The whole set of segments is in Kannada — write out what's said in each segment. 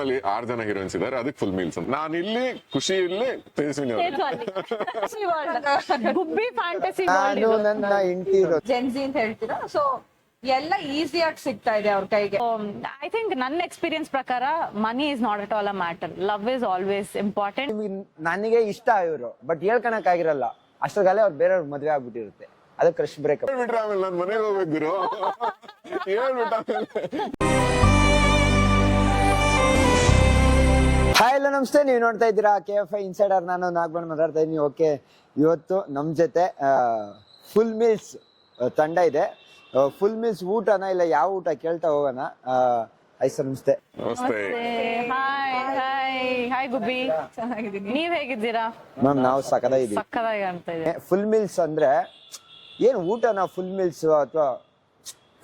ಅಲ್ಲಿ ಆರ್ ಜನ ಹೀರೋಯಿನ್ಸ್ ಇದಾರೆ ಅದಕ್ಕೆ ಫುಲ್ ಮೀಲ್ಸ್ ಅಂತ. ನಾನು ಇಲ್ಲಿ ಖುಷಿ ಇಲ್ಲಿ ತೇಜಸ್ವಿನಿ ಗುಬ್ಬಿ ಫ್ಯಾಂಟಸಿ ನಾನು ನನ್ನ ಹೆಂಡತಿ ಜೆನ್ಸಿ ಅಂತ ಹೇಳ್ತೀರಾ? ಸೊ ಎಲ್ಲ ಈಸಿಯಾಗಿ ಸಿಗ್ತಾ ಇದೆ ಅವ್ರ ಕೈಗೆ. ಐ ಥಿಂಕ್ ನನ್ನ ಎಕ್ಸ್ಪೀರಿಯನ್ಸ್ ಪ್ರಕಾರ money is not at all a matter love is always important ನನಗೆ ಇಷ್ಟ ಇವರು ಬಟ್ ಹೇಳ್ಕೊಳಕ್ ಆಗಿರಲ್ಲ. ಅಷ್ಟೊಂದಲ್ಲೇ ಅವ್ರು ಬೇರೆಯವ್ರ ಮದ್ವೆ ಆಗ್ಬಿಟ್ಟಿರುತ್ತೆ. ಅದು ಕ್ರಶ್ ಬ್ರೇಕ್ ಹೇಳ್ಬಿಟ್ರೆ ಆಮೇಲೆ ನಾನು ಮನೆಗೆ ಹೋಗ್ಬೇಕು ಗುರು. ಹೇಳ್ಬಿಟ್ಟ ಹಾಯ್ ಎಲ್ಲ ನಮಸ್ತೆ. ನೀವು ನೋಡ್ತಾ ಇದ್ದೀರಾ ಕೆ ಎಫ್ ಐ ಇನ್ಸೈಡರ್ ನಾನು ನಾಗ್ಬಂಡ್ ಮಾತಾಡ್ತಾ ಇದ್ದೀನಿ. ಓಕೆ ಇವತ್ತು ನಮ್ಮ ಜೊತೆ ಫುಲ್ ಮೀಲ್ಸ್ ತಂಡ ಇದೆ. ಫುಲ್ ಮೀಲ್ಸ್ ಊಟನ ಇಲ್ಲ ಯಾವ ಊಟ ಕೇಳ್ತಾ ಹೋಗೋಣ? ಹಾಯ್ ಸರ್ ನಮಸ್ತೆ. ನಮಸ್ತೆ. ಹಾಯ್ ಹಾಯ್ ಹಾಯ್ ಗುಬ್ಬಿ. ಚೆನ್ನಾಗಿದ್ದೀನಿ. ನೀವ್ ಹೇಗಿದ್ದೀರಾ? ಮ್ಯಾಮ್ ನಾವು ಸಕದಾಗಿದ್ದೀವಿ ಸಕ್ಕದಾಗಿ ಇದೆ. ಫುಲ್ ಮೀಲ್ಸ್ ಅಂದ್ರೆ ಏನು ಊಟನ ಫುಲ್ ಮೀಲ್ಸ್ ಅಥವಾ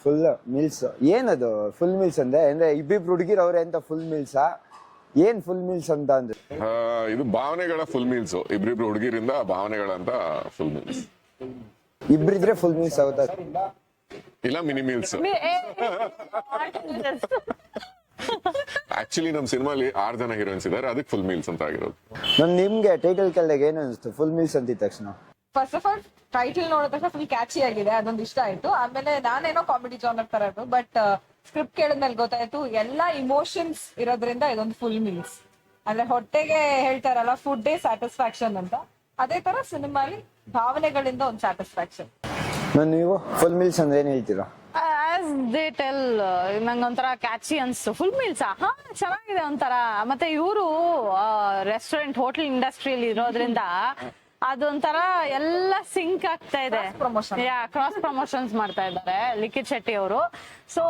ಫುಲ್ ಮೀಲ್ಸ್ ಏನದು ಫುಲ್ ಮೀಲ್ಸ್ ಅಂದ್ರೆ ಅಂದ್ರೆ ಇಬ್ಬಿಬ್ರು ಹುಡುಗಿರವ್ರೆ ಅಂತ ಫುಲ್ ಮೀಲ್ಸಾ ಏನ್ ಫುಲ್ ಮೀಲ್ಸ್ ಅಂತ ಅಂದ್ರೆ? ಆ, ಇದು ಭಾವನೆಗಳ ಫುಲ್ ಮೀಲ್ಸ್ ಇಬ್ರಿಬ್ರು ಹುಡುಗಿರಿಂದ ಭಾವನೆಗಳಂತ ಫುಲ್ ಮೀಲ್ಸ್ ಇಬ್ರಿದ್ರೆ ಫುಲ್ ಮೀಲ್ಸ್ ಆಗುತ್ತಾ? ಇಲ್ಲ ಮಿನಿ ಮೀಲ್ಸ್ ಆಕ್ಚುಲಿ ನಮ್ ಸಿನಿಮಾಲಿ ಆರ್ ಜನ ಹೀರೋಯಿನ್ಸ್ ಇದಾರೆ ಅದಕ್ಕೆ ಫುಲ್ ಮೀಲ್ಸ್ ಅಂತ ಆಗಿರೋದು. ನನ್ ನಿಮ್ಗೆ ಟೈಟಲ್ ಕೇಳಿದಾಗ ಏನು ಅನಿಸ್ತು? ಫುಲ್ ಮೀಲ್ಸ್ ಅಂತಿದ ತಕ್ಷಣ. ಫಸ್ಟ್ ಆಫ್ ಆಲ್ ಟೈಟಲ್ ನೋಡಿದ ತಕ್ಷಣ ಫುಲ್ ಕ್ಯಾಚಿ ಆಗಿದೆ ಅದೊಂದು ಇಷ್ಟ ಆಯ್ತು. ಆಮೇಲೆ ನಾನೇನೋ ಕಾಮಿಡಿ ಜಾನರ್ ತರ ಬಟ್ ಸ್ಕ್ರಿಪ್ಟ್ ಕೇಳಿದ್ಮೇಲೆ ಗೊತ್ತಾಯ್ತು ಎಲ್ಲಾ ಇಮೋಷನ್ಸ್ ಇರೋದ್ರಿಂದ ಇದೊಂದು ಫುಲ್ ಮೀಲ್ಸ್ ಅಂದ್ರೆ ಹೊಟ್ಟೆಗೆ ಹೇಳ್ತಾರಲ್ಲ ಫುಡ್ ಡೇ ಸ್ಯಾಟಿಸ್ಫ್ಯಾಕ್ಷನ್ ಅಂತ. ಅದೇ ತರ ಸಿನಿಮಾಲಿ ಭಾವನೆಗಳಿಂದ ಒಂದು ಸ್ಯಾಟಿಸ್ಫ್ಯಾಕ್ಷನ್ ನಾನು ನೀವು ಫುಲ್ ಮೀಲ್ಸ್ ಅಂದ್ರೆ ಏನ್ ಹೇಳ್ತೀರಾ? ಆಸ್ ದೇ ಟೆಲ್ ನಂಗೆ ಒಂಥರ ಕ್ಯಾಚಿ ಅನ್ಸ್ತು ಫುಲ್ ಮೀಲ್ಸಾ ಹಾ ಚೆನ್ನಾಗಿದೆ ಒಂಥರ. ಮತ್ತೆ ಇವರು ರೆಸ್ಟೋರೆಂಟ್ ಹೋಟೆಲ್ ಇಂಡಸ್ಟ್ರಿಯಲ್ಲಿ ಇರೋದ್ರಿಂದ ಅದೊಂಥರ ಎಲ್ಲ ಸಿಂಕ್ ಆಗ್ತಾ ಇದೆ. ಯಾ ಕ್ರಾಸ್ ಪ್ರಮೋಷನ್ಸ್ ಮಾಡ್ತಾ ಇದ್ದಾರೆ ಲಿಖಿತ್ ಶೆಟ್ಟಿ ಅವರು. ಸೊ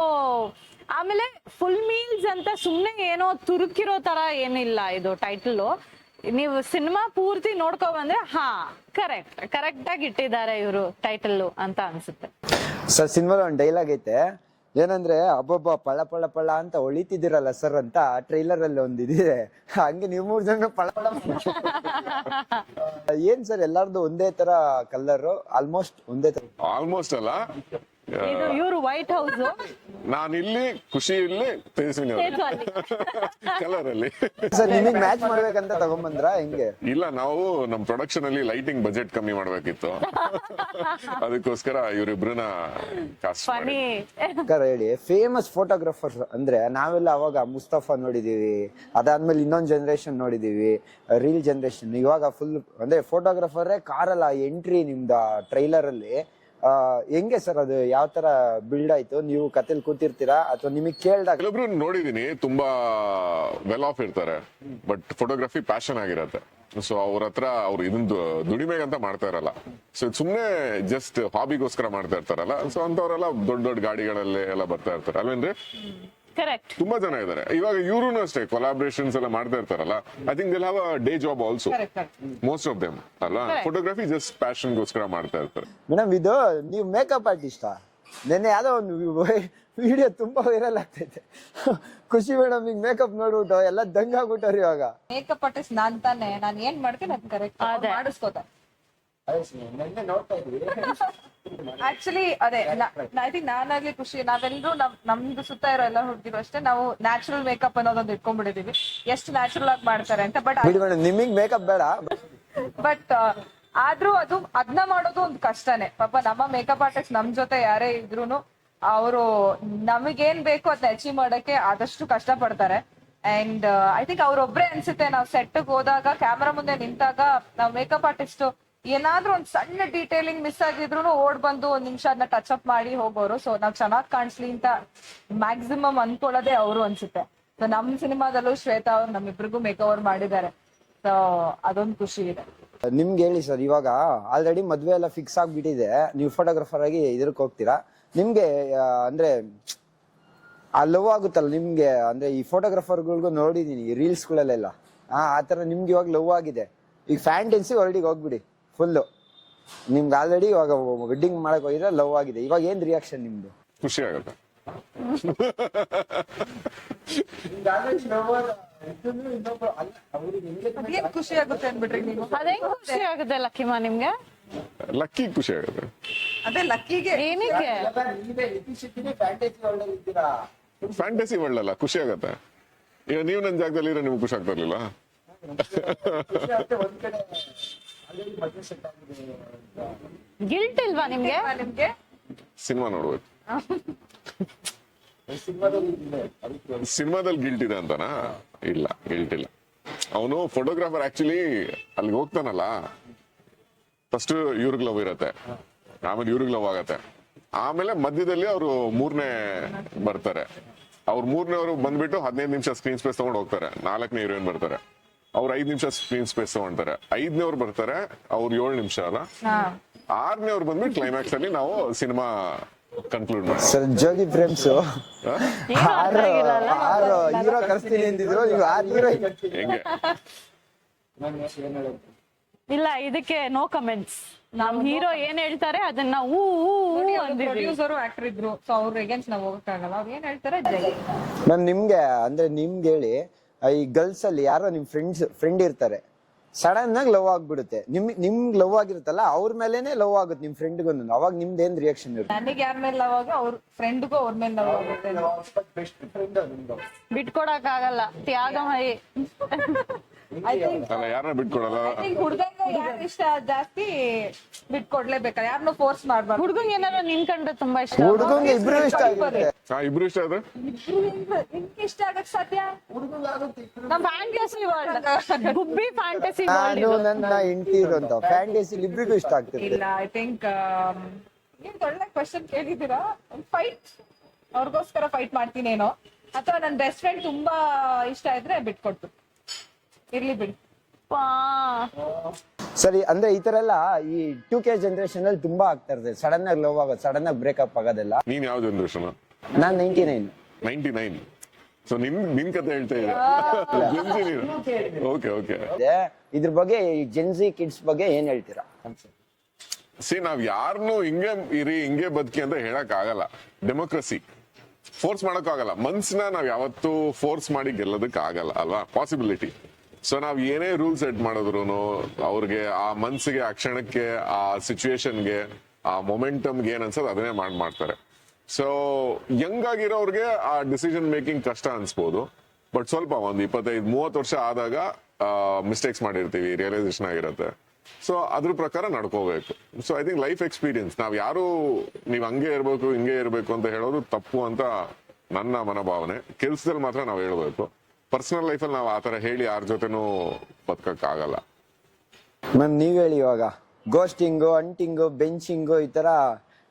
ಆಮೇಲೆ ಫುಲ್ ಮೀಲ್ಸ್ ಅಂತ ಸುಮ್ನೆ ಏನೋ ತುರುಕಿರೋ ತರ ಏನಿಲ್ಲ ಇದು ಟೈಟಲ್ ನೀವು ಸಿನಿಮಾ ಪೂರ್ತಿ ನೋಡ್ಕೋ ಬಂದ್ರೆ ಹಾ ಕರೆಕ್ಟ್ ಕರೆಕ್ಟ್ ಆಗಿ ಇಟ್ಟಿದ್ದಾರೆ ಇವರು ಟೈಟಲ್ ಅಂತ ಅನ್ಸುತ್ತೆ. ಸರ್ ಸಿನಿಮಾದ ಒಂದು ಡೈಲಾಗ್ ಐತೆ. ಏನಂದ್ರೆ, ಅಬ್ಬಬ್ಬ, ಪಳ ಪಳ ಪಳ ಅಂತ ಹೊಳಿತಿದ್ದೀರಲ್ಲ ಸರ್ ಅಂತ ಟ್ರೈಲರ್ ಅಲ್ಲಿ ಒಂದಿದೆ. ಹಂಗೆ ನೀವು ಮೂರ್ ಜನ ಪಳ ಪಳ ಏನ್ ಸರ್, ಎಲ್ಲಾರ್ದು ಒಂದೇ ತರ ಕಲರ್ ಆಲ್ಮೋಸ್ಟ್ ಒಂದೇ ತರ? ಆಲ್ಮೋಸ್ಟ್ ಅಲ್ಲ? ಇದು ಇವರು ವೈಟ್ ಹೌಸ್ ನಾನು ಇಲ್ಲಿ ಖುಷಿ ಇಲ್ಲಿ ತೇಜಸ್ವಿನಿ ಅವರು. ಕಲರ್ ಅಲ್ಲಿ. ಸರ್ ನಿಮಗೆ ಮ್ಯಾಚ್ ಮಾಡ್ಬೇಕಂತ ತಗೊಂಬಂದ್ರ? ಹೆಂಗೆ? ಇಲ್ಲ ನಾವು ನಮ್ಮ ಪ್ರೊಡಕ್ಷನ್ ಅಲ್ಲಿ ಲೈಟಿಂಗ್ ಬಜೆಟ್ ಕಮ್ಮಿ ಮಾಡ್ಬೇಕಿತ್ತು. ಅದಕ್ಕೋಸ್ಕರ ಇವರಿಬ್ರನ್ನ ಕಾಸ್ಟ್ ಮಾಡಿ ಫನಿ ಕರ ಹೇಳಿ ಫೇಮಸ್ ಫೋಟೋಗ್ರಾಫರ್ ಅಂದ್ರೆ ನಾವೆಲ್ಲ ಅವಾಗ ಮುಸ್ತಫಾ ನೋಡಿದೀವಿ ಅದಾದ್ಮೇಲೆ ಇನ್ನೊಂದ್ ಜನರೇಷನ್ ನೋಡಿದೀವಿ ರೀಲ್ ಜನರೇಷನ್ ಇವಾಗ ಫುಲ್ ಅಂದ್ರೆ ಫೋಟೋಗ್ರಾಫರೇ ಕಾರಲ್ಲ ಎಂಟ್ರಿ ನಿಮ್ದ ಟ್ರೈಲರ್ ಅಲ್ಲಿ. ಹೆಂಗೆ ಸರ್ ಅದು? ಯಾವ ತರ ಬಿಲ್ಡ್ ಆಯ್ತು? ನೀವು ಕತೆಲ್ ಕೂತಿರ್ತೀರಾ? ಅಥವಾ ನಿಮಗೆ ಕೇಳ್ದಾಗ? ಕೆಲವೊಬ್ರು ನೋಡಿದೀನಿ, ತುಂಬಾ ವೆಲ್ ಆಫ್ ಇರ್ತಾರೆ ಬಟ್ ಫೋಟೋಗ್ರಫಿ ಪ್ಯಾಷನ್ ಆಗಿರತ್ತೆ. ಸೊ ಅವ್ರ ಹತ್ರ ಅವ್ರು ಇದೊಂದು ದುಡಿಮೆಗಂತ ಮಾಡ್ತಾ ಇರಲ್ಲ. ಸೊ ಸುಮ್ನೆ ಜಸ್ಟ್ ಹಾಬಿಗೋಸ್ಕರ ಮಾಡ್ತಾ ಇರ್ತಾರಲ್ಲ. ಸೊ ಅಂತವ್ರೆಲ್ಲ ದೊಡ್ಡ ದೊಡ್ಡ ಗಾಡಿಗಳಲ್ಲಿ ಎಲ್ಲ ಬರ್ತಾ ಇರ್ತಾರೆ. ಅಲ್ವೇನ್ರಿ? ಕರೆಕ್ಟ್ ತುಂಬಾ ಜನ ಇದ್ದಾರೆ. ಇವಾಗ ಇವ್ರು ಅಷ್ಟೇ ಕೊಲಾಬ್ರೇಷನ್ಸ್ ಎಲ್ಲ ಮಾಡ್ತಾ ಇರ್ತಾರಲ್ಲ I think they'll have a day job also most of them ಅಲ್ಲ? ಫೋಟೋಗ್ರಫಿ ಜಸ್ಟ್ ಪ್ಯಾಷನ್ ಗೋಸ್ಕರ ಮಾಡ್ತಾ ಇರ್ತಾರೆ. ಮೇಡಮ್ ಇದು ನೀವು ಮೇಕಪ್ ಆರ್ಟಿಸ್ಟಾ ನೆನ್ನೆ ಯಾವ್ದೋ ಒಂದು ವಿಡಿಯೋ ತುಂಬಾ ವೈರಲ್ ಆಗ್ತೈತೆ. ಖುಷಿ ಮೇಡಮ್ ಈಗ ಮೇಕಪ್ ನೋಡ್ಬಿಟ್ಟು ಎಲ್ಲ ದಂಗ್ ಆಗ್ಬಿಟ್ಟವ್ರಿ ಇವಾಗ. ಮೇಕಪ್ ಆರ್ಟಿಸ್ಟ್ ನಾನ್ ತಾನೆ. ನಾನು ಏನ್ ಮಾಡ್ತೀನಿ ಅದ್. ಕರೆಕ್ಟ್ ಮಾಡಿಸ್ಕೋತಾರೆ ಆಕ್ಚುಲಿ ಅದೇ ಐ ತಿಂಕ್ ನಾನಾಗ್ಲಿ ಖುಷಿ. ನಾವೆಲ್ಲರೂ ನಮ್ ನಮ್ದು ಸುತ್ತ ಇರೋ ಎಲ್ಲ ಹುಡುಗಿರು ಅಷ್ಟೇ. ನಾವು ನ್ಯಾಚುರಲ್ ಮೇಕಪ್ ಅನ್ನೋದೊಂದು ಇಟ್ಕೊಂಡ್ಬಿಟ್ಟಿದೀವಿ. ಎಷ್ಟು ನ್ಯಾಚುರಲ್ ಆಗಿ ಮಾಡ್ತಾರೆ ಅಂತ ಬಟ್ ನಿಮಗ್ ಮೇಕಪ್ ಬೇಡ. ಬಟ್ ಆದ್ರೂ ಅದು ಅದ್ನ ಮಾಡೋದು ಒಂದು ಕಷ್ಟನೇ. ಪಾಪ ನಮ್ಮ ಮೇಕಪ್ ಆರ್ಟಿಸ್ಟ್ ನಮ್ ಜೊತೆ ಯಾರೇ ಇದ್ರು ಅವರು ನಮಗೇನ್ ಬೇಕು ಅದನ್ನ ಅಚೀವ್ ಮಾಡಕ್ಕೆ ಆದಷ್ಟು ಕಷ್ಟ ಪಡ್ತಾರೆ ಅಂಡ್ ಐ ತಿಂಕ್ ಅವ್ರೊಬ್ರೆ ಅನ್ಸುತ್ತೆ ನಾವು ಸೆಟ್ ಹೋದಾಗ ಕ್ಯಾಮ್ರಾ ಮುಂದೆ ನಿಂತಾಗ ನಾವು ಮೇಕಪ್ ಆರ್ಟಿಸ್ಟ್ ಏನಾದ್ರೂ ಒಂದ್ ಸಣ್ಣ ಡೀಟೇಲಿಂಗ್ ಮಿಸ್ ಆಗಿದ್ರು ಓಡ್ ಬಂದು ಒಂದ್ ನಿಮಿಷ ಅದನ್ನ ಟಚ್ ಅಪ್ ಮಾಡಿ ಹೋಗೋರು. ಸೊ ನಾವ್ ಚೆನ್ನಾಗ್ ಕಾಣಿಸ್ಲಿ ಅಂತ ಮ್ಯಾಕ್ಸಿಮಮ್ ಅನ್ಕೊಳ್ಳೋದೇ ಅವರು ಅನ್ಸುತ್ತೆ. ಸೊ ನಮ್ ಸಿನಿಮಾದಲ್ಲೂ ಶ್ವೇತಾ ಅವ್ರು ನಮ್ಮಿಬ್ರಿಗೂ ಮೇಕ್ ಓವರ್ ಮಾಡಿದ್ದಾರೆ. ಸೊ ಅದೊಂದು ಖುಷಿ ಇದೆ. ನಿಮ್ಗೆ ಹೇಳಿ ಸರ್ ಇವಾಗ ಆಲ್ರೆಡಿ ಮದ್ವೆ ಎಲ್ಲ ಫಿಕ್ಸ್ ಆಗ್ಬಿಟ್ಟಿದೆ. ನೀವು ಫೋಟೋಗ್ರಾಫರ್ ಆಗಿ ಇದಕ್ಕೆ ಹೋಗ್ತೀರಾ? ನಿಮ್ಗೆ ಆ, ಅಂದ್ರೆ ಆ ಲವ್ ಆಗುತ್ತಲ್ಲ ನಿಮ್ಗೆ? ಅಂದ್ರೆ ಈ ಫೋಟೋಗ್ರಾಫರ್ಗಳಿಗೂ ನೋಡಿದೀನಿ ರೀಲ್ಸ್ ಗಳಲ್ಲೆಲ್ಲ ಆ ತರ ನಿಮ್ಗೆ ಇವಾಗ ಲವ್ ಆಗಿದೆ. ಈಗ ಫ್ಯಾಂಟೆನ್ಸಿ ಹೊರಡಿಗೆ ಹೋಗ್ಬಿಡಿ. ಫುಲ್ಲು ನಿಮ್ಗೆ ಆಲ್ರೆಡಿ ಇವಾಗ ವೆಡ್ಡಿಂಗ್ ಮಾಡಕ್ ಹೋಗಿದ್ರೆ ಲವ್ ಆಗಿದೆ. ಇವಾಗ ಏನ್ ರಿಯಾಕ್ಷನ್ ನಿಮ್ದು? ಖುಷಿ ಆಗುತ್ತೆ. ಅದೇನ್ ಖುಷಿ ಆಗುತ್ತೆ ಅನ್ಬಿಟ್ರಿ ನೀವು? ಅದೇ ಖುಷಿ ಆಗುತ್ತೆ ಲಕ್ಕಿಮಾ ನಿಮ್ಗೆ? ಲಕ್ಕಿ ಖುಷಿ ಆಗುತ್ತೆ. ಅದೇ ಲಕ್ಕಿಗೆ. ಏನಕ್ಕೆ? ಫ್ಯಾಂಟಸಿ ಒಳ್ಳಲ್ಲ ಅಲ್ಲ ಖುಷಿ ಆಗುತ್ತೆ. ಈಗ ನೀವು ನನ್ನ ಜಾಗದಲ್ಲಿ ಇರೋ ನಿಮ್ಗೆ ಖುಷಿ ಆಗ್ತಾ ಇರ್ಲಿಲ್ಲ. ಗಿಲ್ಟ್ ಇಲ್ವಾ ನಿಮ್ಗೆ? ನಿಮ್ಗೆ? ಸಿನಿಮಾ ನೋಡ್ಬೇಕು. ಸಿನಿಮಾದಲ್ಲಿ ಇದೆ. ಗಿಲ್ಟ್ ಇದೆ ಅಂತನಾ? ಇಲ್ಲ ಗಿಲ್ಟ್ ಇಲ್ಲ. ಅವನು ಫೋಟೋಗ್ರಾಫರ್ ಆಕ್ಚುಲಿ ಅಲ್ಲಿಗೆ ಹೋಗ್ತಾನಲ್ಲ? ಫಸ್ಟ್ ಇವ್ರಿಗೆ ಲವ್ ಇರತ್ತೆ. ಆಮೇಲೆ ಇವ್ರಿಗೆ ಲವ್ ಆಗತ್ತೆ. ಆಮೇಲೆ ಮಧ್ಯದಲ್ಲಿ ಅವರು ಮೂರನೇ ಬರ್ತಾರೆ. ಅವ್ರ ಮೂರನೇವರು ಬಂದ್ಬಿಟ್ಟು ಹದಿನೈದು ನಿಮಿಷ ಸ್ಕ್ರೀನ್ ಸ್ಪೇಸ್ ತಗೊಂಡು ಹೋಗ್ತಾರೆ. ನಾಲ್ಕನೇ ಹೀರೋಯಿನ್ ಬರ್ತಾರೆ. ಅವ್ರು ಐದ್ ನಿಮಿಷ ಸ್ಕ್ರೀನ್ ಸ್ಪೇಸ್ ತಗೊಂತಾರೆ ಐದನೇವ್ರು ಬರ್ತಾರೆ ಅವ್ರು ಏಳು ನಿಮಿಷ ಅಲ್ಲ. ಆರನೇವ್ರು ಬಂದ್ಬಿಟ್ಟು ಕ್ಲೈಮ್ಯಾಕ್ಸ್ ಅಲ್ಲಿ ನಾವು ಸಿನಿಮಾ ಕನ್ಕ್ಲೂಡ್ ಮಾಡ್ತೀವಿ. Sir Jogi frames? ಆರು ಆರು ಹೀರೋ ಕರ್ಸ್ತೀನಿ ಅಂತಿದ್ರು ನೀವು ಆರು ಹೀರೋ ಹೆಂಗೆ? ಇಲ್ಲ ಇದಕ್ಕೆ ನೋ ಕಮೆಂಟ್ಸ್ ನಮ್ ಹೀರೋ ಏನ್ ಹೇಳ್ತಾರೆ ಅದನ್ನ ಅಂದಿದ್ವಿ ಪ್ರೊಡ್ಯೂಸರು ಆಕ್ಟರ್ ಇದ್ರು ಸೊ ಅವ್ರ ಎಗೇನ್ಸ್ಟ್ ನಾವು ಹೋಗಕ್ಕಾಗಲ್ಲ. ಅವ್ರು ಏನ್ ಹೇಳ್ತಾರೆ ಜೈ. ಮ್ಯಾಮ್ ನಿಮ್ಗೆ ಅಂದ್ರೆ ನಿಮ್ಗೆ ಹೇಳಿ ಈ ಗರ್ಲ್ಸ್ ಅಲ್ಲಿ ಯಾರೋ ನಿಮ್ ಫ್ರೆಂಡ್ಸ್ ಫ್ರೆಂಡ್ ಇರ್ತಾರೆ. ಸಡನ್ ಆಗಿ ಲವ್ ಆಗ್ಬಿಡುತ್ತೆ. ನಿಮ್ ನಿಮ್ಗ್ ಲವ್ ಆಗಿರುತ್ತಲ್ಲ ಅವ್ರ ಮೇಲೇನೆ ಲವ್ ಆಗುತ್ತೆ ನಿಮ್ ಫ್ರೆಂಡ್ಗೂ ಅವಾಗ ನಿಮ್ದೇನ್ ರಿಯಾಕ್ಷನ್ ಇರುತ್ತೆ? ನನಗೆ ಯಾರ ಮೇಲೆ ಲವ್ ಆಗೋ ಅವ್ರ ಫ್ರೆಂಡ್ಗೂ ಅವ್ರ ಮೇಲೆ ಲವ್ ಆಗುತ್ತೆ. ಬಿಟ್ಕೊಡಕ್ ಆಗಲ್ಲ. ಥಿಂಕ್ ಅಲ್ಲ ಯಾರನ್ನ ಬಿಟ್ಕೊಡಲ್ಲ? ಐ ಥಿಂಕ್ ಹುಡ್ಗಂಗ ಯಾರು ಇಷ್ಟ ಜಾಸ್ತಿ ಬಿಟ್ಕೊಡ್ಲೇಬೇಕಲ್ಲ ಯಾರನ್ನೂ ಫೋರ್ಸ್ ಮಾಡ್ಬಾರ್ದು. ಹುಡ್ಗಂಗ್ ಏನಾರ ನಿನ್ ಕಂಡ್ರೆ ತುಂಬಾ ಇಷ್ಟ ಹುಡುಗಂಗೆ ಇಬ್ರು ಇಷ್ಟ ಹಾ ಇಬ್ರು ಇಷ್ಟ ಆದ್ರೆ? ನಿಮ್ಗೆ ಇಷ್ಟ ಆಗಕ್ ಸಾಧ್ಯ ನಮ್ ಫ್ಯಾಂಟಸಿ ವರ್ಲ್ಡ್ ಗುಬ್ಬಿ ಫ್ಯಾಂಟಸಿ ನಾನು ನನ್ನ ಹೆಂಡತಿ ಇರುವಂತ ಫ್ಯಾಂಟೇಸಿ ಇಬ್ರಿಗೂ ಇಷ್ಟ ಇಲ್ಲ ಐ ಥಿಂಕ್ ಏನ್ ಒಳ್ಳೆ ಕ್ವಶನ್ ಕೇಳಿದ್ದೀರಾ? ಫೈಟ್ ಅವ್ರಿಗೋಸ್ಕರ ಫೈಟ್ ಮಾಡ್ತೀನೇನೋ ಅಥವಾ ನನ್ನ ಬೆಸ್ಟ್ ಫ್ರೆಂಡ್ ತುಂಬಾ ಇಷ್ಟ ಇದ್ರೆ ಬಿಟ್ಕೊಟ್ಟು ಇರ್ಲಿ ಬಿಡಿ. ಸರಿ ಅಂದ್ರೆ ಈ ತರ ಎಲ್ಲ ಈ ಟೂ ಕೆ ಜನರೇಷನ್ ಅಲ್ಲಿ ತುಂಬಾ ಆಗ್ತಾ ಇರ್ತದೆ. ಸಡನ್ ಆಗಿ ಲವ್ ಆಗೋದು ಸಡನ್ ಆಗಿ ಬ್ರೇಕಪ್ ಆಗೋದೆಲ್ಲ. ನೀನ್ ಯಾವ ಜನರೇಷನ್ ನಾನ್ ninety nine ninety nine so ನಿಮ್ ನಿನ್? ಕತೆ ಹೇಳ್ತಾ ಇದ್ದೀರಾ ಓಕೆ ಓಕೆ ಇದ್ರ ಬಗ್ಗೆ ಈ ಜೆನ್ಸಿ ಕಿಡ್ಸ್ ಬಗ್ಗೆ ಏನ್ ಹೇಳ್ತೀರಾ? ಸಿ ನಾವ್ ಯಾರನ್ನು ಹಿಂಗೆ ಇರಿ ಹಿಂಗೆ ಬದುಕಿ ಅಂತ ಹೇಳಕ್ ಆಗಲ್ಲ. ಡೆಮೋಕ್ರಸಿ ಫೋರ್ಸ್ ಮಾಡಕ್ ಆಗಲ್ಲ. ಮನ್ಸಿನ ನಾವ್ ಯಾವತ್ತೂ ಫೋರ್ಸ್ ಮಾಡಿ ಗೆಲ್ಲೋದಕ್ ಆಗಲ್ಲ ಅಲ್ವಾ? ಪಾಸಿಬಿಲಿಟಿ ಸೊ ನಾವ್ ಏನೇ ರೂಲ್ ಸೆಟ್ ಮಾಡಿದ್ರು ಅವ್ರಿಗೆ ಆ ಮನ್ಸಿಗೆ, ಆ ಕ್ಷಣಕ್ಕೆ, ಆ ಸಿಚುವೇಶನ್ಗೆ ಆ ಮೊಮೆಂಟಮ್ಗೆ ಏನ್ ಅನ್ಸೋದು ಅದನ್ನೇ ಮಾಡ್, ಮಾಡ್ತಾರೆ. ಸೊ ಯಂಗ್ ಆಗಿರೋರ್ಗೆ ಆ ಡಿಸಿಷನ್ ಮೇಕಿಂಗ್ ಕಷ್ಟ ಅನ್ಸ್ಬೋದು. ಬಟ್ ಸ್ವಲ್ಪ ಒಂದು ಇಪ್ಪತ್ತೈದು, ಮೂವತ್ತು ವರ್ಷ ಆದಾಗ ಮಿಸ್ಟೇಕ್ಸ್ ಮಾಡಿರ್ತೀವಿ ರಿಯಲೈಸೇಷನ್ ಆಗಿರುತ್ತೆ. ಸೊ ಅದ್ರ ಪ್ರಕಾರ ನಡ್ಕೋಬೇಕು. So I think life experience ನಾವ್ ಯಾರು ನೀವ್ ಹಂಗೆ ಇರ್ಬೇಕು, ಹಿಂಗೆ ಇರ್ಬೇಕು ಅಂತ ಹೇಳೋದು ತಪ್ಪು ಅಂತ ನನ್ನ ಮನೋಭಾವನೆ. ಕೆಲ್ಸದಲ್ಲಿ ಮಾತ್ರ ನಾವು ಹೇಳ್ಬೇಕು. ಪರ್ಸನಲ್ ಲೈಫಲ್ಲಿ ಆ ಆತರ ಹೇಳಿ ಯಾರ ಜೊತೆನೂ ಬದುಕಕ್ ಆಗಲ್ಲ ಮ್ಯಾಮ್ ನೀವ್ ಹೇಳಿ ಇವಾಗ. ಗೋಸ್ಟಿಂಗು ಅಂಟಿಂಗು ಬೆಂಚಿಂಗು ಈ ತರ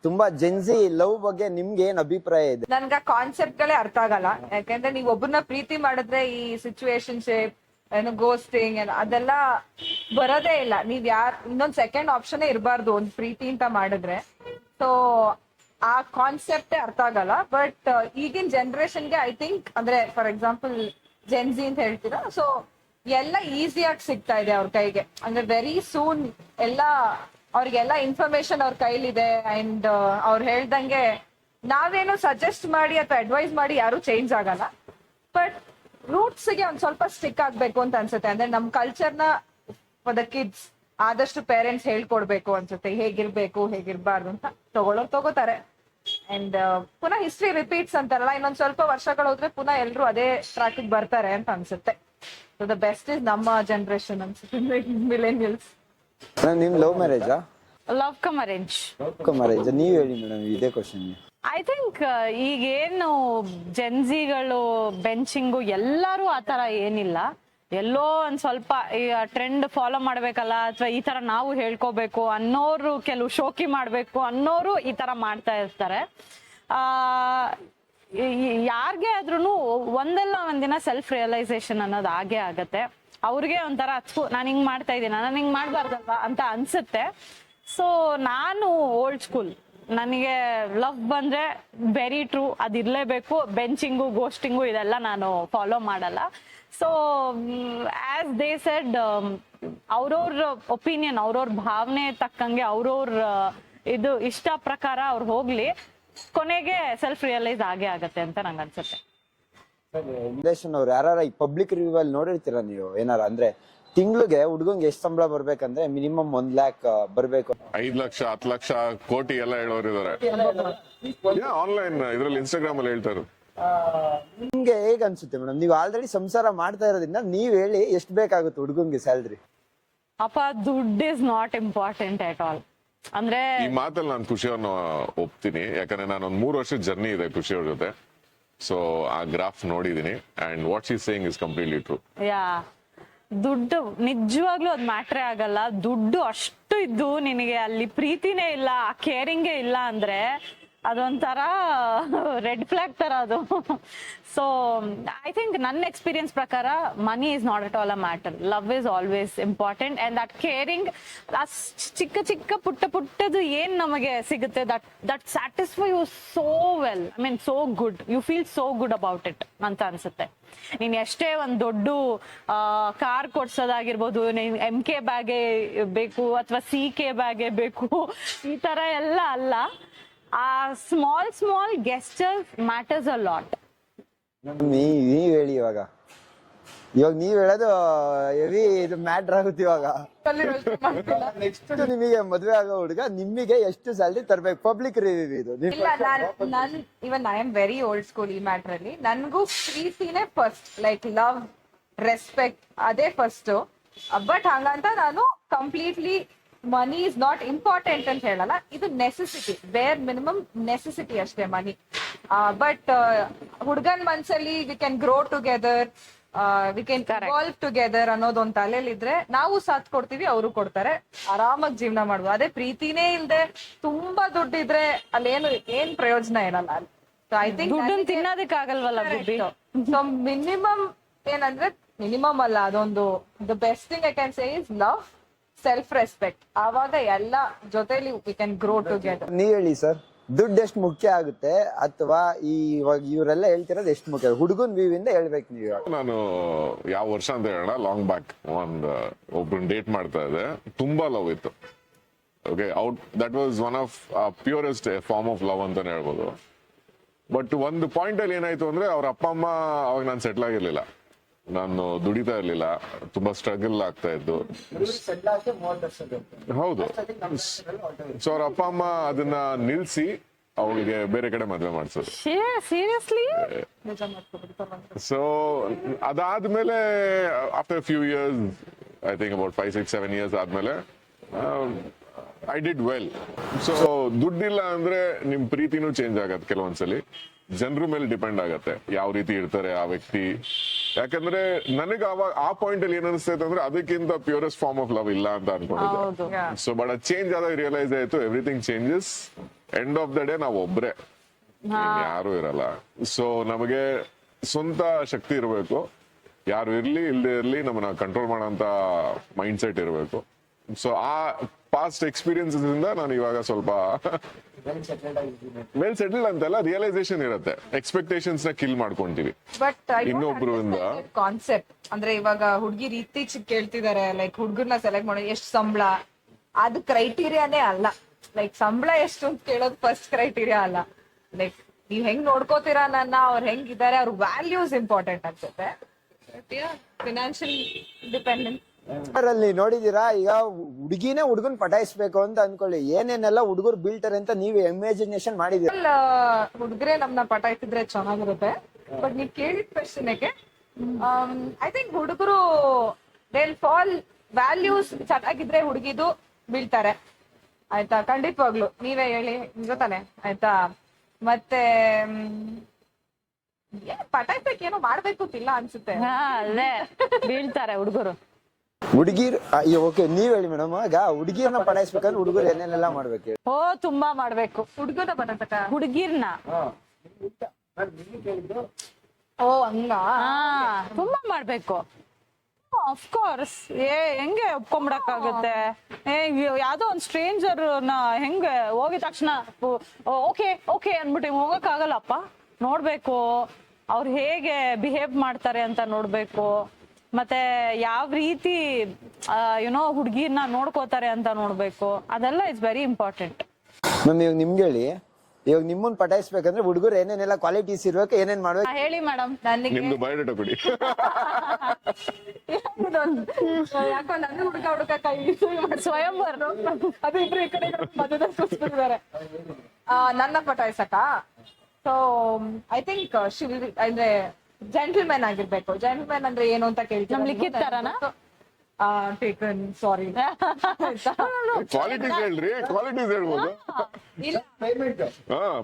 ತುಂಬಾ ಜೆನ್ಸಿ ಲವ್ ಬಗ್ಗೆ ನಿಮ್ಗೆ ಏನ್ ಅಭಿಪ್ರಾಯ ಇದೆ? ನನ್ಗ ಕಾನ್ಸೆಪ್ಟ್ ಗಳೇ ಅರ್ಥ ಆಗಲ್ಲ. ಯಾಕಂದ್ರೆ ನೀವ್ ಒಬ್ಬರನ್ನ ಪ್ರೀತಿ ಮಾಡಿದ್ರೆ ಈ ಸಿಚುವೇಶನ್ಶಿಪ್ ಏನು ಗೋಸ್ಟಿಂಗ್ ಅದೆಲ್ಲ ಬರೋದೇ ಇಲ್ಲ. ನೀವ್ ಯಾರ್ ಇನ್ನೊಂದ್ ಸೆಕೆಂಡ್ ಆಪ್ಷನ್ ಇರಬಾರ್ದು ಒಂದ್ ಪ್ರೀತಿ ಅಂತ ಮಾಡಿದ್ರೆ. ಸೊ ಆ ಕಾನ್ಸೆಪ್ಟೇ ಅರ್ಥ ಆಗಲ್ಲ. ಬಟ್ ಈಗಿನ ಜನರೇಷನ್ಗೆ ಐ ಥಿಂಕ್ ಅಂದ್ರೆ ಫಾರ್ ಎಕ್ಸಾಂಪಲ್ ಜೆನ್ಸಿ ಅಂತ ಹೇಳ್ತೀರಾ? ಸೊ ಎಲ್ಲ ಈಸಿಯಾಗಿ ಸಿಗ್ತಾ ಇದೆ ಅವ್ರ ಕೈಗೆ. ಅಂದ್ರೆ ವೆರಿ ಸೂನ್ ಎಲ್ಲ ಅವ್ರಿಗೆಲ್ಲ ಇನ್ಫಾರ್ಮೇಶನ್ ಅವ್ರ ಕೈಲಿದೆ ಅಂಡ್ ಅವ್ರು ಹೇಳ್ದಂಗೆ ನಾವೇನು ಸಜೆಸ್ಟ್ ಮಾಡಿ ಅಥವಾ ಅಡ್ವೈಸ್ ಮಾಡಿ ಯಾರು ಚೇಂಜ್ ಆಗಲ್ಲ. ಬಟ್ ರೂಟ್ಸ್ಗೆ ಒಂದ್ ಸ್ವಲ್ಪ ಸ್ಟಿಕ್ ಆಗ್ಬೇಕು ಅಂತ ಅನ್ಸುತ್ತೆ. ಅಂದ್ರೆ ನಮ್ ಕಲ್ಚರ್ನ ಫಾರ್ ದ ಕಿಡ್ಸ್ ಆದಷ್ಟು ಪೇರೆಂಟ್ಸ್ ಹೇಳ್ಕೊಡ್ಬೇಕು ಅನ್ಸುತ್ತೆ. ಹೇಗಿರ್ಬೇಕು, ಹೇಗಿರ್ಬಾರ್ದು ಅಂತ ತಗೊಳ್ಳೋರು ತಗೋತಾರೆ. ಅಂಡ್ ಪುನಃ ಹಿಸ್ಟ್ರಿ ರಿಪೀಟ್ಸ್ ಅಂತಾರಲ್ಲ ಇನ್ನೊಂದ್ ಸ್ವಲ್ಪ ವರ್ಷಗಳು ಹೋದ್ರೆ ಪುನಃ ಎಲ್ರು ಅದೇ ಟ್ರ್ಯಾಕ್ ಬರ್ತಾರೆ ಅಂತ ಅನ್ಸುತ್ತೆ. ಸೊ ದ ಬೆಸ್ಟ್ ಇಸ್ ನಮ್ಮ ಜನರೇಷನ್ ಅನ್ಸುತ್ತೆ ಮಿಲೇನಿಯಲ್ಸ್ ನಿಮ್ ಲವ್ ಮ್ಯಾರೇಜಾ ಲವ್ ಕಮ್ ಅರೇಂಜ್ ಮ್ಯಾರೇಜ್ ನೀವ್ ಹೇಳಿ ಮೇಡಮ್ ಇದೇ ಕ್ವಶನ್ ಐ ಥಿಂಕ್ ಈಗೇನು ಜೆನ್ಸಿಗಳು ಬೆಂಚಿಂಗು ಎಲ್ಲರೂ ಆ ತರ ಏನಿಲ್ಲ. ಎಲ್ಲೋ ಒಂದ್ ಸ್ವಲ್ಪ ಈ ಟ್ರೆಂಡ್ ಫಾಲೋ ಮಾಡ್ಬೇಕಲ್ಲ ಅಥವಾ ಈ ತರ ನಾವು ಹೇಳ್ಕೋಬೇಕು ಅನ್ನೋರು ಕೆಲವು ಶೋಕಿ ಮಾಡ್ಬೇಕು ಅನ್ನೋರು ಈ ತರ ಮಾಡ್ತಾ ಇರ್ತಾರೆ. ಆ ಯಾರಿಗೆ ಆದ್ರೂ ಒಂದಲ್ಲ ಒಂದಿನ ಸೆಲ್ಫ್ ರಿಯಲೈಸೇಷನ್ ಅನ್ನೋದು ಆಗೇ ಆಗತ್ತೆ. ಅವ್ರಿಗೆ ಒಂಥರ ಅಚ್ಚು ನಾನು ಹಿಂಗ್ ಮಾಡ್ತಾ ಇದ್ದೀನಿ, ನಾನು ಹಿಂಗ್ ಮಾಡ್ಬಾರ್ದಲ್ವಾ? ಅಂತ ಅನ್ಸುತ್ತೆ. ಸೊ ನಾನು ಓಲ್ಡ್ ಸ್ಕೂಲ್ ನನಗೆ ಲವ್ ಬಂದ್ರೆ ವೆರಿ ಟ್ರೂ ಅದಿರ್ಲೇಬೇಕು. ಬೆಂಚಿಂಗು ಗೋಸ್ಟಿಂಗು ಇದೆಲ್ಲ ನಾನು ಫಾಲೋ ಮಾಡಲ್ಲ. ಸೊ ಆಸ್ ದೇ ಸೆಡ್ ಅವ್ರವ್ರ ಒಪಿನಿಯನ್ ಅವ್ರವ್ರ ಭಾವನೆ ತಕ್ಕಂಗೆ ಅವ್ರವ್ರ ಇದು ಇಷ್ಟ ಪ್ರಕಾರ ಅವ್ರು ಹೋಗ್ಲಿ ಕೊನೆಗೆ ಸೆಲ್ಫ್ ರಿಯಲೈಸ್ ಆಗೇ ಆಗತ್ತೆ ಅಂತ ನಂಗೆ ಅನ್ಸುತ್ತೆ. ರಿಲೇಷನ್ ಅವ್ರು ಯಾರ ಈ ಪಬ್ಲಿಕ್ ರಿವ್ಯೂ ಅಲ್ಲಿ ನೋಡಿರ್ತೀರಾ ನೀವು? ಏನಾರ ಅಂದ್ರೆ ತಿಂಗ್ಳಿಗೆ ಹುಡ್ಗಂಗೆ ಎಷ್ಟು ಸಂಬಳ ಬರ್ಬೇಕಂದ್ರೆ ಮಿನಿಮಮ್ ಒಂದ್ ಲ್ಯಾಕ್ ಬರ್ಬೇಕು. ಐದ್ ಲಕ್ಷ ಹತ್ತು ಲಕ್ಷ ಕೋಟಿ ಎಲ್ಲ ಹೇಳೋರು. ಇದಾರೆ ಆನ್ಲೈನ್ ಇದ್ರಲ್ಲಿ ಇನ್ಸ್ಟಾಗ್ರಾಮ್ ಅಲ್ಲಿ ಹೇಳ್ತಾರೆ ನಿಮ್ಗೆ ಹೇಗ್ ಅನ್ಸುತ್ತೆ ಮೇಡಮ್? ನೀವು ಆಲ್ರೆಡಿ ಸಂಸಾರ ಮಾಡ್ತಾ ಇರೋದ್ರಿಂದ ನೀವ್ ಹೇಳಿ ಎಷ್ಟು ಬೇಕಾಗುತ್ತೆ ಹುಡುಗಂಗೆ ಸ್ಯಾಲ್ರಿ ಅಪ್ಪ ದುಡ್ is not important at all ಅಂದ್ರೆ ಈ ಮಾತಲ್ಲಿ ನಾನು ಖುಷಿಯವ್ರನ್ನ ಒಪ್ತೀನಿ. ಯಾಕಂದ್ರೆ ನಾನು ಒಂದ್ ಮೂರು ವರ್ಷದ ಜರ್ನಿ ಇದೆ ಖುಷಿಯವ್ರ ಜೊತೆ. ಸೊ ಆ ಗ್ರಾಫ್ ನೋಡಿದೀನಿ. And what she saying is completely true yeah ದುಡ್ಡು ನಿಜವಾಗ್ಲೂ ಅದ್ ಮ್ಯಾಟ್ರೇ ಆಗಲ್ಲ. ದುಡ್ಡು ಅಷ್ಟು ಇದ್ದು ನಿನಗೆ ಅಲ್ಲಿ ಪ್ರೀತಿನೇ ಇಲ್ಲ ಕೇರಿಂಗೇ ಇಲ್ಲ ಅಂದ್ರೆ ಅದೊಂಥರ ರೆಡ್ ಫ್ಲಾಗ್ ತರ ಅದು. ಸೊ ಐ ಥಿಂಕ್ ನನ್ನ ಎಕ್ಸ್ಪೀರಿಯನ್ಸ್ ಪ್ರಕಾರ money is not at all a matter love is always important and that caring ಚಿಕ್ಕ ಚಿಕ್ಕ ಪುಟ್ಟ ಪುಟ್ಟದು ಏನ್ ನಮಗೆ ಸಿಗುತ್ತೆ that that satisfy you so well I mean so good you feel so good about it ಅಂತ ಅನ್ಸುತ್ತೆ. ನೀನ್ ಎಷ್ಟೇ ಒಂದ್ ದೊಡ್ಡ ಕಾರ್ ಕೊಡ್ಸೋದಾಗಿರ್ಬೋದು, ನೀನ್ ಎಂ ಕೆ ಬ್ಯಾಗೆ ಬೇಕು ಅಥವಾ ಸಿ ಕೆ ಬ್ಯಾಗೆ ಬೇಕು, ಈ ತರ ಎಲ್ಲ ಅಲ್ಲ. ಆ small small gestures matters a lot ನೀ ನೀವ್ ಹೇಳಿ ಇವಾಗ. ಇವಾಗ ನೀವ್ ಹೇಳೋದು ಹೆವಿ ಇದು ಮ್ಯಾಟರ್ ಆಗುತ್ತೆ ಇವಾಗ. ನೆಕ್ಸ್ಟ್ ನಿಮಗೆ ಮದ್ವೆ ಆಗೋ ಹುಡುಗ ನಿಮಗೆ ಎಷ್ಟು ಸ್ಯಾಲ್ರಿ ತರ್ಬೇಕು? ಪಬ್ಲಿಕ್ ರಿವ್ಯೂ ಇದು ಇಲ್ಲ ನಾನ್ ನನ್ even I am very old school ಈ ಮ್ಯಾಟರ್ ಅಲ್ಲಿ. ನನ್ಗೂ ಪ್ರೀತಿನೇ ಫಸ್ಟ್ ಲೈಕ್ ಲವ್ ರೆಸ್ಪೆಕ್ಟ್ ಅದೇ ಫಸ್ಟ್ ಬಟ್ ಹಂಗಂತ ನಾನು completely money is not important ಅಂತ ಹೇಳಲ್ಲ ಇದು ನೆಸೆಸಿಟಿ ಬೇರ್ ಮಿನಿಮಮ್ ನೆಸೆಸಿಟಿ ಅಷ್ಟೇ ಮನಿ ಬಟ್ ಹುಡುಗನ್ ಮನ್ಸಲ್ಲಿ we can grow together we can evolve together ಅನ್ನೋದೊಂದ್ ತಲೆಯಲ್ಲಿದ್ರೆ ನಾವು ಸಾಥ್ ಕೊಡ್ತೀವಿ ಅವರು ಕೊಡ್ತಾರೆ. ಆರಾಮಾಗಿ ಜೀವನ ಮಾಡ್ಬೋದು. ಅದೇ ಪ್ರೀತಿನೇ ಇಲ್ದೆ ತುಂಬಾ ದುಡ್ಡಿದ್ರೆ ಅಲ್ಲೇನು ಏನ್ ಪ್ರಯೋಜನ ಏನಲ್ಲ ಐ ತಿನ್ನೋದಕ್ಕಾಗಲ್ವಲ್ಲ ಸೊ ಮಿನಿಮಮ್ ಏನಂದ್ರೆ ಮಿನಿಮಮ್ ಅಲ್ಲ ಅದೊಂದು the best thing I can say is love self respect ಆವಾಗ ಎಲ್ಲ ಜೊತೆಲಿ ವಿ ಕ್ಯಾನ್ ಗ್ರೋ ಟುಗೆದರ್ ನೀವ್ ಹೇಳಿ ಸರ್ ದುಡ್ಡು ಎಷ್ಟು ಮುಖ್ಯ ಆಗುತ್ತೆ? ಅಥವಾ ಈ ಇವಾಗ ಇವರೆಲ್ಲ ಹೇಳ್ತಿರೋದು ಎಷ್ಟು ಮುಖ್ಯ? ಹುಡುಗನ್ ವ್ಯೂ ಇಂದ ಹೇಳ್ಬೇಕು ನೀವು ಇವಾಗ. ನಾನು ಯಾವ ವರ್ಷ ಅಂತ ಹೇಳೋಣ ಲಾಂಗ್ ಬ್ಯಾಕ್ ಒಂದ್ ಒಬ್ರನ್ನ ಡೇಟ್ ಮಾಡ್ತಾ ಇದ್ದೆ. ತುಂಬಾ ಲವ್ ಇತ್ತು. Okay out that was one of purest form of love ಅಂತಾನೆ ಹೇಳ್ಬೋದು. ಬಟ್ ಒಂದು ಪಾಯಿಂಟ್ ಅಲ್ಲಿ ಏನಾಯ್ತು ಅಂದ್ರೆ ಅವ್ರ ಅಪ್ಪ ಅಮ್ಮ ಅವಾಗ ನಾನು ಸೆಟ್ಲ್ ಆಗಿರ್ಲಿಲ್ಲ. ನಾನು ದುಡಿತಾ ಇರ್ಲಿಲ್ಲ. ತುಂಬಾ ಸ್ಟ್ರಗಲ್ ಆಗ್ತಾ ಇದ್ದು. ಹೌದು. ಸೊ ಅವ್ರ ಅಪ್ಪ ಅಮ್ಮ ಅದನ್ನ ನಿಲ್ಸಿ ಅವಳಿಗೆ ಬೇರೆ ಕಡೆ ಮದುವೆ ಮಾಡಿಸೋದು. ಸೀರಿಯಸ್ಲಿ ಸೊ ಅದಾದ್ಮೇಲೆ after few years I think about five six seven years ಆದ್ಮೇಲೆ ಐ ಡಿಡ್ ವೆಲ್ ಸೊ ದುಡ್ಡಿಲ್ಲ ಅಂದ್ರೆ ನಿಮ್ ಪ್ರೀತಿನೂ ಚೇಂಜ್ ಆಗತ್ತೆ ಕೆಲವೊಂದ್ಸಲಿ. ಜನರ ಮೇಲೆ ಡಿಪೆಂಡ್ ಆಗತ್ತೆ ಯಾವ ರೀತಿ ಇರ್ತಾರೆ ಆ ವ್ಯಕ್ತಿ. ಯಾಕಂದ್ರೆ ನನಗೆ ಅವಾಗ ಆ ಪಾಯಿಂಟ್ ಅಲ್ಲಿ ಏನ್ ಅನಿಸ್ತೈತೆ ಅಂದ್ರೆ ಅದಕ್ಕಿಂತ ಪ್ಯೂರೆಸ್ಟ್ ಫಾರ್ಮ್ ಆಫ್ ಲವ್ ಇಲ್ಲ ಅಂತ ಅನ್ಕೊಂಡಿದ್ದೆ. ಸೊ ಬಟ್ ಅದು ಚೇಂಜ್ ಆದಾಗ ರಿಯಲೈಸ್ ಆಯ್ತು everything changes end of the day ನಾವು ಒಬ್ರೆ. ಯಾರು ಇರಲ್ಲ. ಸೊ ನಮಗೆ ಸ್ವಂತ ಶಕ್ತಿ ಇರಬೇಕು. ಯಾರು ಇರ್ಲಿ ಇಲ್ಲದೆ ಇರ್ಲಿ ನಮ್ಮನ್ನ ಕಂಟ್ರೋಲ್ ಮಾಡೋಂತ ಮೈಂಡ್ ಸೆಟ್ ಇರಬೇಕು. ಸೊ ಆ ಪಾಸ್ಟ್ ಎಕ್ಸ್ಪೀರಿಯನ್ಸಸ್ ಇಂದ ನಾನು ಇವಾಗ ಸ್ವಲ್ಪ ವೆಲ್ ಸೆಟಲ್ಡ್ ಅಂತೆಲ್ಲ ರಿಯಲೈಸೇಷನ್ ಇರುತ್ತೆ. ಎಕ್ಸ್ಪೆಕ್ಟೇಷನ್ಸ್ನ ಕಿಲ್ ಮಾಡ್ಕೊಂತೀವಿ. ಬಟ್ ಇನ್ನೊಬ್ರಿಂದ ಕಾನ್ಸೆಪ್ಟ್ ಅಂದ್ರೆ ಇವಾಗ ಹುಡುಗಿರ್ ಇತ್ತೀಚೆಗೆ ಕೇಳ್ತಿದಾರೆ ಲೈಕ್ ಹುಡುಗರ್ನ ಸೆಲೆಕ್ಟ್ ಮಾಡೋ ಎಷ್ಟು ಸಂಬಳ? ಅದು ಕ್ರೈಟೀರಿಯಾನೇ ಅಲ್ಲ. ಲೈಕ್ ಸಂಬಳ ಎಷ್ಟು ಅಂತ ಕೇಳೋದು ಫಸ್ಟ್ ಕ್ರೈಟೀರಿಯಾ ಅಲ್ಲ. ಲೈಕ್ ನೀವ್ ಹೆಂಗ್ ನೋಡ್ಕೋತೀರಾ ನನ್ನ ಅವ್ರು ಹೆಂಗಿದ್ದಾರೆ ಅವ್ರ ವ್ಯಾಲ್ಯೂಸ್ ಇಂಪಾರ್ಟೆಂಟ್ ಅನ್ಸುತ್ತೆ. ಫಿನಾನ್ಷಿಯಲ್ ಡಿಪೆಂಡೆನ್ಸ್ ಅಲ್ಲಿ ನೋಡಿದೀರಾ ಈಗ ಹುಡುಗಿನೇ ಹುಡುಗನ್ ಪಟಾಯಿಸ್ಬೇಕು ಅಂತ ಅನ್ಕೊಳ್ಳಿ. ಏನೇನೆಲ್ಲ ಹುಡುಗರು ಬೀಳ್ತಾರೆ ಅಂತ ನೀವು ಇಮ್ಯಾಜಿನೇಷನ್ ಮಾಡಿದೀರ ಹುಡುಗರೇ ನಮ್ನ ಪಟಾಯಿಸಿದ್ರೆ ಚೆನ್ನಾಗಿರುತ್ತೆ. ಬಟ್ ನೀವ್ ಕೇಳಿದ ಕ್ವೆಶನ್ ಐ ಥಿಂಕ್ ಹುಡುಗರು ದೇಲ್ ಫಾಲ್ ವ್ಯಾಲ್ಯೂಸ್ ಚೆನ್ನಾಗಿದ್ರೆ ಹುಡುಗಿದು ಬೀಳ್ತಾರೆ. ಆಯ್ತಾ? ಖಂಡಿತವಾಗ್ಲು. ನೀವೇ ಹೇಳಿ ಗೊತ್ತಾನೆ ತಾನೆ ಆಯ್ತಾ? ಮತ್ತೆ ಪಟಾಯಿಸಕ್ಕೆ ಏನೋ ಮಾಡ್ಬೇಕು ಇಲ್ಲ ಅನ್ಸುತ್ತೆ. ಅಲ್ಲೇ ಬೀಳ್ತಾರೆ ಹುಡುಗರು. ಹುಡುಗಿರ್ ಓಕೆ ನೀವ್ ಹೇಳಿ ಮೇಡಮ್ ಆಗ ಹುಡುಗಿರ್ನ ಪಟಾಯಿಸ್ಬೇಕಂದ್ರೆ ಹುಡುಗರು ಏನೇನೆಲ್ಲ ಮಾಡ್ಬೇಕು ಹೇಳಿ? ಓ ತುಂಬಾ ಮಾಡ್ಬೇಕು. ಹುಡುಗನ ಬರತಕ್ಕ ಹುಡುಗಿರ್ನ? ಓ ಹಂಗ? ಹಾ. ತುಂಬಾ ಮಾಡ್ಬೇಕು. ಕೋರ್ಸ್ ಏ ಹೆಂಗೆ ಒಪ್ಕೊಂಬಿಡಕ್ಕಾಗುತ್ತೆ? ಏ ಯಾವ್ದೋ ಒಂದ್ ಸ್ಟ್ರೇಂಜರ್ನ ಹೆಂಗೆ ಹೋಗಿದ ತಕ್ಷಣ ಓಕೆ ಓಕೆ ಅನ್ಬಿಟ್ಟು ಹೋಗಕ್ಕಾಗಲ್ಲಪ್ಪ? ನೋಡ್ಬೇಕು. ಅವ್ರು ಹೇಗೆ ಬಿಹೇವ್ ಮಾಡ್ತಾರೆ ಅಂತ ನೋಡ್ಬೇಕು. ಮತ್ತೆ ಯಾವ ರೀತಿ ಯುನೋ ಹುಡುಗಿನ ನೋಡ್ಕೋತಾರೆ ಅಂತ ನೋಡ್ಬೇಕು. ಅದೆಲ್ಲ ಇಟ್ಸ್ ವೆರಿ ಇಂಪಾರ್ಟೆಂಟ್ ಮ್ಯಾಮ್ ಇವಾಗ ನಿಮ್ಗೆ ಹೇಳಿ ಇವಾಗ ನಿಮ್ಮನ್ ಪಟಾಯಿಸ್ಬೇಕಂದ್ರೆ ಹುಡುಗರು ಏನೇನೆಲ್ಲ ಕ್ವಾಲಿಟೀಸ್ ಇರ್ಬೇಕು ಏನೇನ್ ಮಾಡ್ಬೇಕು? ಹೇಳಿ ಮೇಡಮ್ ನನಗೆ ನಿಮ್ದು ಬಯೋಡೇಟಾ ಕೊಡಿ. ಯಾಕೋ ನನ್ನ ಹುಡುಗ ಹುಡುಕ ಕೈ ಸ್ವಯಂವರ ಅದು ಇಬ್ರು ಈ ಕಡೆ ಮಧ್ಯದಲ್ಲಿ ನನ್ನ ಪಟಾಯಿಸಕ ಸೊ ಐ ಥಿಂಕ್ ಶಿಲ್ ಅಂದ್ರೆ ಜೆಂಟಲ್ಮೆನ್ ಆಗಿರ್ಬೇಕು. ಜೆಂಟಲ್ಮೆನ್ ಅಂದ್ರೆ ಏನು ಅಂತ ಕೇಳ್ತೀವಿ ನಮ್ ಲಿಖಿತ್ ತರನಾ? ಟೇಕನ್ ಸಾರಿ ಕ್ವಾಲಿಟಿ ಹೇಳ್ರಿ ಕ್ವಾಲಿಟೀಸ್ ಹೇಳ್ಬೋದು.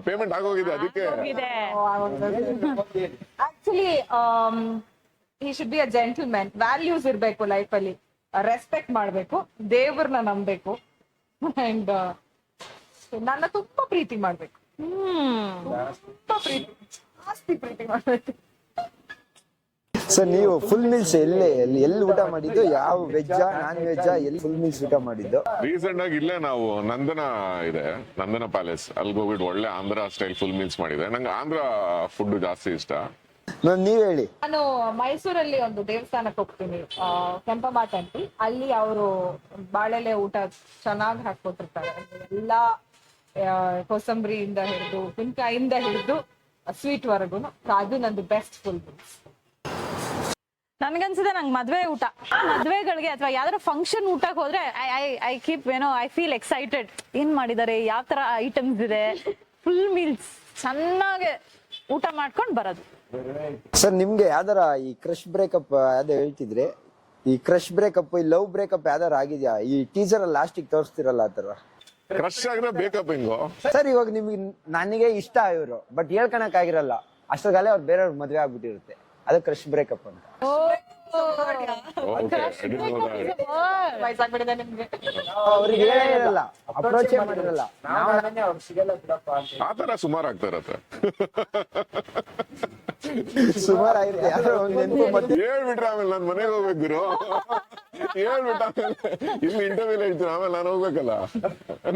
ಪೇಮೆಂಟ್ ಆಗೋಗಿದೆ ಅದಕ್ಕೆ. ಆಕ್ಚುಲಿ ಈ should be a gentlemen values ಇರ್ಬೇಕು ಲೈಫ್ ಅಲ್ಲಿ. ರೆಸ್ಪೆಕ್ಟ್ ಮಾಡ್ಬೇಕು. ದೇವ್ರನ್ನ ನಂಬಬೇಕು. ಅಂಡ್ ನನ್ನ ತುಂಬಾ ಪ್ರೀತಿ ಮಾಡ್ಬೇಕು. ಹ್ಮ್. ತುಂಬಾ ಪ್ರೀತಿ ಜಾಸ್ತಿ ಪ್ರೀತಿ ಮಾಡ್ಬೇಕು. ಸರ್ ನೀವು ಫುಲ್ ಮೀಲ್ಸ್ ಎಲ್ಲಿ ಎಲ್ಲಿ ಎಲ್ಲಿ ಊಟ ಮಾಡಿದ್ದು? ಯಾವ ವೆಜ್ಜಾ ನಾನ್ ವೆಜ್ಜಾ ಎಲ್ಲಿ ಫುಲ್ ಮೀಲ್ಸ್ ಊಟ ಮಾಡಿದ್ದು? ರೀಸೆಂಟ್ ಆಗಿ ಇಲ್ಲೇ ನಾವು ನಂದನ ಇದೆ ನಂದನ ಪ್ಯಾಲೇಸ್ ಅಲ್ಲಿ ಹೋಗ್ಬಿಟ್ಟು ಒಳ್ಳೆ ಆಂಧ್ರ ಸ್ಟೈಲ್ ಫುಲ್ ಮೀಲ್ಸ್ ಮಾಡಿದೆ ನಂಗೆ ಆಂಧ್ರ ಫುಡ್ ಜಾಸ್ತಿ ಇಷ್ಟ. ಮ್ಯಾಮ್ ನೀವ್ ಹೇಳಿ. ನಾನು ಮೈಸೂರಲ್ಲಿ ಒಂದು ದೇವಸ್ಥಾನಕ್ಕೆ ಹೋಗ್ತೀನಿ ಆ, ಕೆಂಪಮ್ಮ ಟೆಂಪಲ್ ಅಲ್ಲಿ ಅವರು ಬಾಳೆಲೆ ಊಟ ಚೆನ್ನಾಗಿ ಹಾಕೊಟ್ಟಿರ್ತಾರೆ ಎಲ್ಲ ಆ, ಕೋಸಂಬರಿಯಿಂದ ಹಿಡಿದು ಪಿಂಕಾಯಿಂದ ಹಿಡಿದು ಸ್ವೀಟ್ ವರೆಗೂ ಅದು ನಂದು ಬೆಸ್ಟ್ ಫುಲ್ ನನ್ಗನ್ಸಿದೆ ನಂಗೆ ಮದ್ವೆ ಊಟ. ಮದ್ವೆಗಳಿಗೆ ಅಥವಾ ಯಾವ್ದಾದ್ರು ಫಂಕ್ಷನ್ ಊಟಕ್ಕೆ ಹೋದ್ರೆ ಐ ಐ ಐ ಕೀಪ್ ಏನೋ ಐ ಫೀಲ್ ಎಕ್ಸೈಟೆಡ್ ಏನ್ ಮಾಡಿದ್ದಾರೆ ಯಾವ ತರ ಐಟಮ್ಸ್ ಇದೆ? ಫುಲ್ ಮೀಲ್ಸ್ ಚೆನ್ನಾಗಿ ಊಟ ಮಾಡ್ಕೊಂಡು ಬರೋದು. ಸರ್ ನಿಮ್ಗೆ ಯಾವ್ದಾರ ಈ ಕ್ರಶ್ ಬ್ರೇಕಪ್ ಯಾವ್ದೋ ಹೇಳ್ತಿದ್ರೆ? ಈ ಕ್ರಶ್ ಬ್ರೇಕಪ್ ಈ ಲವ್ ಬ್ರೇಕಪ್ ಯಾವ್ದಾರ ಆಗಿದ್ಯಾ? ಈ ಟೀಚರ್ ಲಾಸ್ಟ್ ಲಾಸ್ಟಿಗೆ ತೋರಿಸ್ತಿರಲ್ಲ ಆತರ ತರ ಕ್ರಶ್ ಆಗಿರೋ ಬೇಕಪ್ ಹಿಂಗು? ಸರ್ ಇವಾಗ ನಿಮ್ಗೆ ನನಗೆ ಇಷ್ಟ ಇವರು ಬಟ್ ಹೇಳ್ಕೊಳಕ್ ಆಗಿರಲ್ಲ ಅಷ್ಟೊಗಾಲೆ ಅವ್ರು ಬೇರೆಯವ್ರ ಮದ್ವೆ ಆಗ್ಬಿಟ್ಟಿರುತ್ತೆ. ಅದು ಕ್ರಶ್ ಬ್ರೇಕಪ್ ಅಂತ. ನಿಮ್ಗೆ. ಅವ್ರಿಗೆ ಅಪ್ರೋಚ್ ಮಾಡಿರಲ್ಲ? ಆ ತರ ಸುಮಾರು ಆಗ್ತಾ ಇರತ್ತೆ ಸುಮಾರು ಆಗಿರುತ್ತೆ ಯಾರೋ ಒಂದ್ ನೆನ್ಪು ಮತ್ತೆ ಹೇಳ್ಬಿಟ್ರೆ ಆಮೇಲೆ ನಾನ್ ಮನೆಗೆ ಹೋಗ್ಬೇಕು ಗುರು. ಹೇಳ್ಬಿಟ್ಟು ಆಮೇಲೆ ಇಲ್ಲಿ ಇಂಟರ್ವ್ಯೂ ಹೇಳ್ತೀನಿ ಆಮೇಲೆ ನಾನು ಹೋಗ್ಬೇಕಲ್ಲ?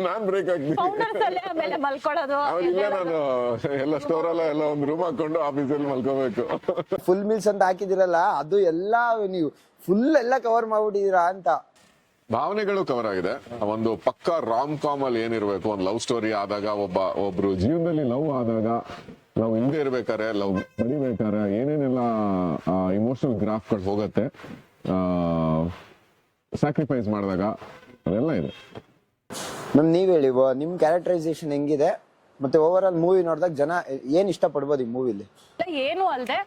ನಾನ್ ಬ್ರೇಕ್ ಆಗ್ತೀನಿ ಫೌಂಡರ್ಸ್ ಅಲ್ಲೇ ಆಮೇಲೆ ಮಲ್ಕೊಳ್ಳೋದು ಆಮೇಲೆ ಇಲ್ಲೇ ನಾನು ಎಲ್ಲ ಸ್ಟೋರ್ ಅಲ್ಲ ಎಲ್ಲ ಒಂದು ರೂಮ್ ಹಾಕೊಂಡು ಆಫೀಸಲ್ಲಿ ಮಲ್ಕೋಬೇಕು. ಫುಲ್ ಮೀಲ್ಸ್ ಅಂತ ಹಾಕಿದಿರಲ್ಲ ಅದು ಎಲ್ಲಾ ನೀವು ಫುಲ್ ಎಲ್ಲ ಕವರ್ ಮಾಡ್ಬಿಟ್ಟಿದೀರಾ ಅಂತ. ಭಾವನೆಗಳು ಕವರ್ ಆಗಿದೆ. ಒಂದು ಪಕ್ಕ ರಾಮ್ ಕಾಮ್ ಅಲ್ಲಿ ಏನಿರ್ಬೇಕು ಒಂದು ಲವ್ ಸ್ಟೋರಿ ಆದಾಗ ಒಬ್ಬ ಒಬ್ರು ಜೀವನದಲ್ಲಿ ಲವ್ ಆದಾಗ ಲವ್ ಹಿಂದೆ ಇರ್ಬೇಕಾರೆ ಲವ್ ಬಡಿಬೇಕಾರೆ ಏನೇನೆಲ್ಲ ಇಮೋಷನಲ್ ಗ್ರಾಫ್ಗಳು ಹೋಗತ್ತೆ ಸ್ಯಾಕ್ರಿಫೈಸ್ ಮಾಡಿದಾಗ ಅದೆಲ್ಲ ಇದೆ. ನಮ್ ನೀವ್ ಹೇಳಿ ವ- ನಿಮ್ ಕ್ಯಾರೆಕ್ಟರೈಸೇಷನ್ ಹೆಂಗಿದೆ? ಮತ್ತೆ ಓವರ್ ಆಲ್ ಮೂವಿ ನೋಡಿದಾಗ ಜನ ಏನ್ ಇಷ್ಟ ಪಡ್ಬೋದು ಈ ಮೂವಿಲಿ ಏನು ಅಲ್ದೆ.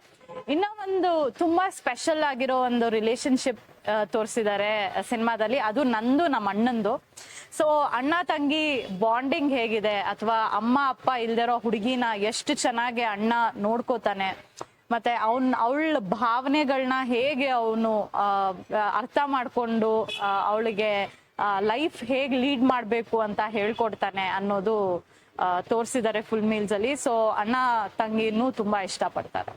ಇನ್ನ ಒಂದು ತುಂಬಾ ಸ್ಪೆಷಲ್ ಆಗಿರೋ ಒಂದು ರಿಲೇಶನ್ಶಿಪ್ ತೋರಿಸಿದ್ದಾರೆ ಸಿನಿಮಾದಲ್ಲಿ. ಅದು ನಂದು, ನಮ್ಮ ಅಣ್ಣಂದು. ಸೊ ಅಣ್ಣ ತಂಗಿ ಬಾಂಡಿಂಗ್ ಹೇಗಿದೆ? ಅಥವಾ ಅಮ್ಮ, ಅಪ್ಪ ಇಲ್ದಿರೋ ಹುಡುಗಿನ ಎಷ್ಟು ಚೆನ್ನಾಗಿ ಅಣ್ಣ ನೋಡ್ಕೋತಾನೆ? ಮತ್ತೆ ಅವನ್, ಅವಳ ಭಾವನೆಗಳನ್ನ ಹೇಗೆ ಅವನು ಅರ್ಥ ಮಾಡ್ಕೊಂಡು ಅವಳಿಗೆ ಲೈಫ್ ಹೇಗ್ ಲೀಡ್ ಮಾಡ್ಬೇಕು ಅಂತ ಹೇಳ್ಕೊಡ್ತಾನೆ ಅನ್ನೋದು ತೋರಿಸಿದ್ದಾರೆ ಫುಲ್ ಮೀಲ್ಸ್ ಅಲ್ಲಿ. ಸೊ ಅಣ್ಣ ತಂಗಿನೂ ತುಂಬಾ ಇಷ್ಟ ಪಡ್ತಾರೆ